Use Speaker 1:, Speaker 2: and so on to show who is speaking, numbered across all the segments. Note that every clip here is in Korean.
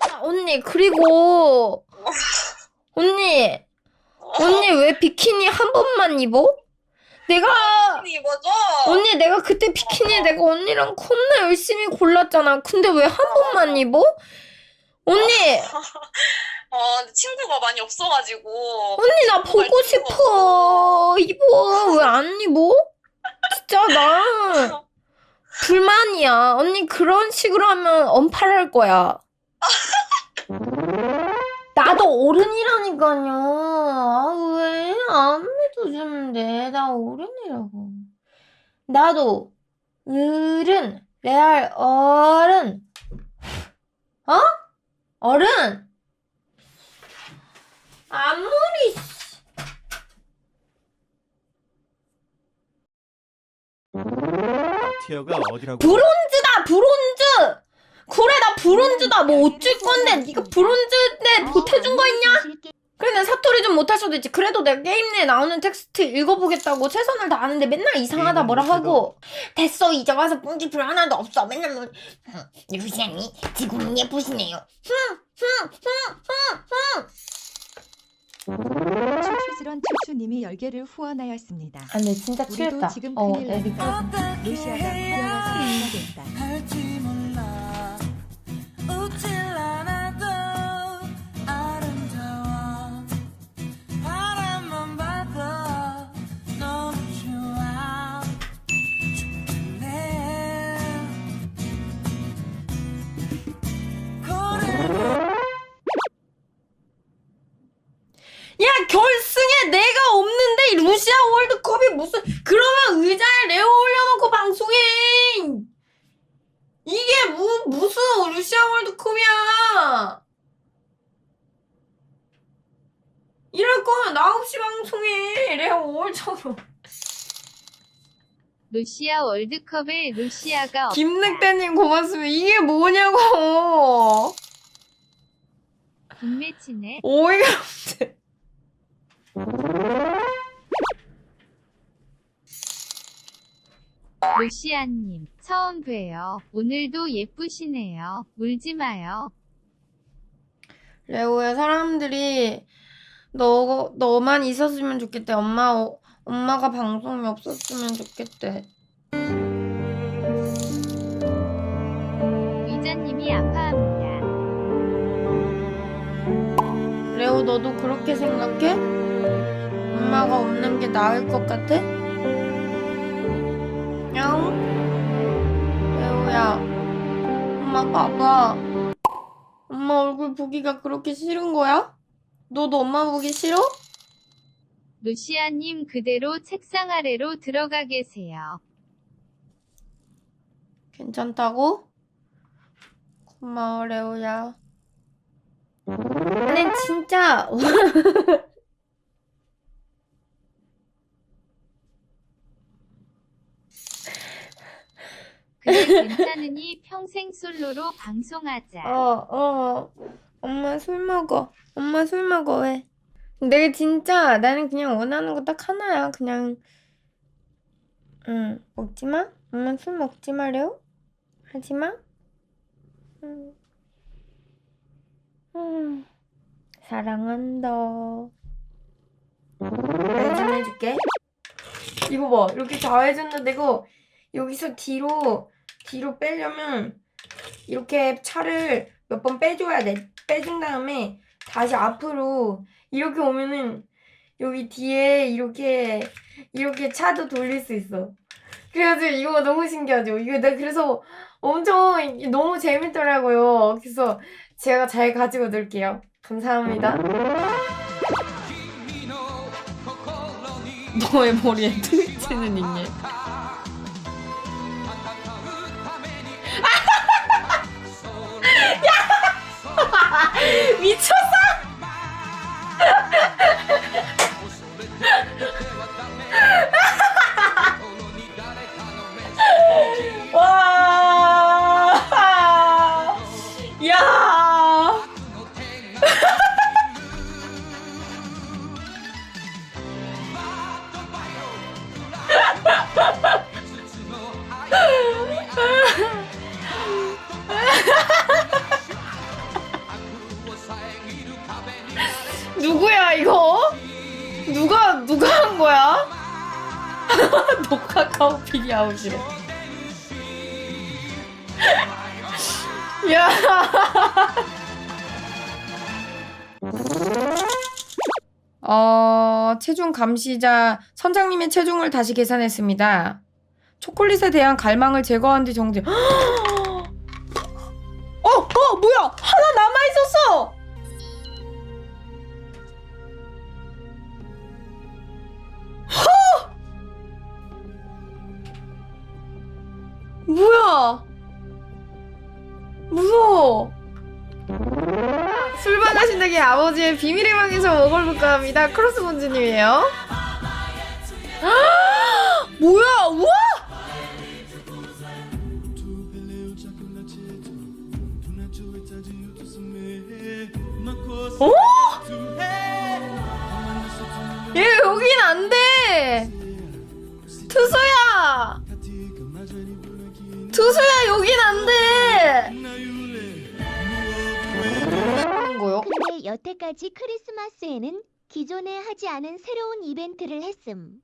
Speaker 1: 아, 언니 그리고 언니 언니 왜 비키니 한 번만 입어? 내가
Speaker 2: 입어줘.
Speaker 1: 언니 내가 그때 비키니 내가 언니랑 겁나 열심히 골랐잖아. 근데 왜 한 번만 입어? 언니
Speaker 2: 어, 근데 친구가 많이 없어가지고.
Speaker 1: 언니 나 보고 싶어. 입어. 왜 안 입어? 진짜 나 불만이야. 언니 그런 식으로 하면 언팔할 거야. 나도 어른이라니까요. 아, 왜? 안 믿어주면 돼. 나 어른이라고. 나도 어른, 레알 어른. 어? 어른! 아무리
Speaker 3: 티어가 어디라고?
Speaker 1: 브론즈다 브론즈! 그래 나 브론즈다. 뭐 어쩔 건데? 네가 브론즈인데 못해준 거 있냐? 그래 난 사투리 좀 못할 수도 있지. 그래도 내가 게임 내에 나오는 텍스트 읽어보겠다고 최선을 다하는데 맨날 이상하다 뭐라 하고. 됐어 이제 와서 뽕지풀 하나도 없어. 맨날 뭐 루시안이 지금 예쁘시네요.
Speaker 4: 추추스런 추추님이 열개를 후원하였습니다.
Speaker 1: 아 근데 진짜
Speaker 4: 우리도
Speaker 1: 취했다.
Speaker 4: 지금
Speaker 1: 어
Speaker 4: 큰일
Speaker 1: 애기
Speaker 4: 났다. 루시아가 귀여워서 인사된다.
Speaker 5: 할지 몰라. 웃질 않아도 아름다워. 바람만 봐도 너무 좋아. 좋겠네. 고래.
Speaker 1: 야 결승 에 내가 없는데 이 루시아 월드컵이 무슨 그러면 의자에 레오 올려놓고 방송해. 이게 무, 무슨 루시아 월드컵이야. 이럴 거면 나 없이 방송해. 레오 올처럼
Speaker 6: 루시아 월드컵에 루시아가.
Speaker 1: 김늑대님 고맙습니다. 이게 뭐냐고.
Speaker 6: 김매치네.
Speaker 1: 오이가
Speaker 6: 루시아님, 처음 봬요. 오늘도 예쁘시네요. 울지 마요.
Speaker 1: 레오야 사람들이 너 너만 있었으면 좋겠대. 엄마 어, 엄마가 방송이 없었으면 좋겠대.
Speaker 6: 위자님이 아파합니다.
Speaker 1: 레오 너도 그렇게 생각해? 엄마가 없는 게 나을 것 같아? 엄마 봐봐. 엄마 얼굴 보기가 그렇게 싫은 거야? 너도 엄마 보기 싫어?
Speaker 6: 루시아님 그대로 책상 아래로 들어가 계세요.
Speaker 1: 괜찮다고? 고마워, 레오야. 나는 진짜
Speaker 6: 괜찮으니 평생 솔로로 방송하자.
Speaker 1: 어, 어. 엄마 술 먹어. 엄마 술 먹어, 왜? 내가 진짜, 나는 그냥 원하는 거 딱 하나야. 그냥, 응, 먹지 마? 엄마 술 먹지 마래요? 하지 마? 응. 음, 사랑한다. 내가 해줄게. 이거 봐. 이렇게 좌회전도 되고, 여기서 뒤로, 뒤로 빼려면, 이렇게 차를 몇 번 빼줘야 돼. 빼준 다음에 다시 앞으로 이렇게 오면은 여기 뒤에 이렇게 이렇게 차도 돌릴 수 있어. 그래가지고 이거 너무 신기하죠. 이거 내가 그래서 엄청 너무 재밌더라고요. 그래서 제가 잘 가지고 놀게요. 감사합니다. 너의 머리에 트위치는 닉네 미쳤어? 와. 야. 녹화 카우피디 아웃이래. 야. 어, 체중 감시자 선장님의 체중을 다시 계산했습니다. 초콜릿에 대한 갈망을 제거한 뒤 정지. 어, 어, 뭐야? 하나 남아 있었어. 뭐야? 무서워. 술반하신다기 아버지의 비밀의 방에서 먹어볼까 합니다. 크로스본즈님이에요. 뭐야? 우와! 어? 얘 여긴 안 돼. 투수야. 투수야 여긴 안 돼. 하는 거요?
Speaker 3: 근데 여태까지 크리스마스에는 기존에 하지 않은 새로운 이벤트를 했음.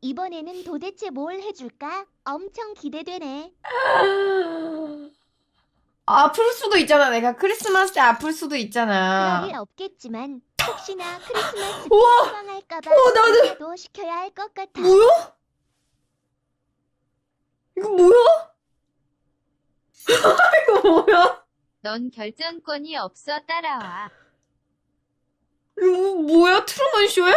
Speaker 3: 이번에는 도대체 뭘 해줄까? 엄청 기대되네.
Speaker 1: 아플 수도 있잖아. 내가 크리스마스 때 아플 수도 있잖아.
Speaker 3: 그럴 일 없겠지만 혹시나 크리스마스
Speaker 1: 우와!
Speaker 3: 당할까봐
Speaker 1: 어, 나는-
Speaker 3: 도 시켜야 할 것 같아.
Speaker 1: 뭐야? 이거 뭐야? 이거 뭐야?
Speaker 6: 넌 결정권이 없어 따라와.
Speaker 1: 이거 뭐야? 트루먼 쇼야?